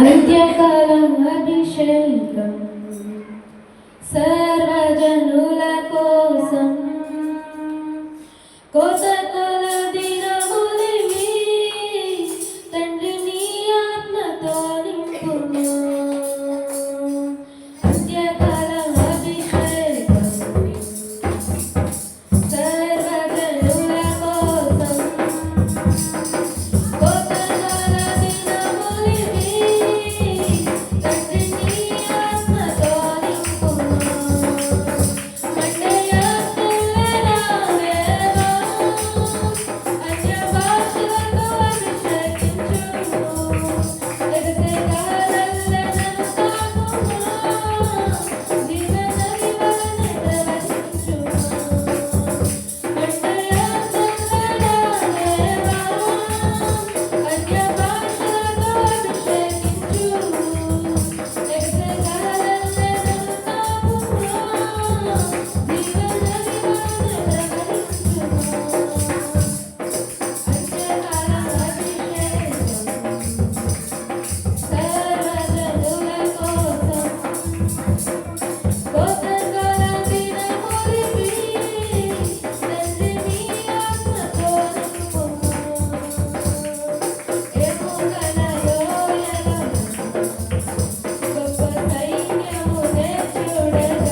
అంత్యకాలం అభిషేకం సర్వజనుల కోసం కోసం Thank you.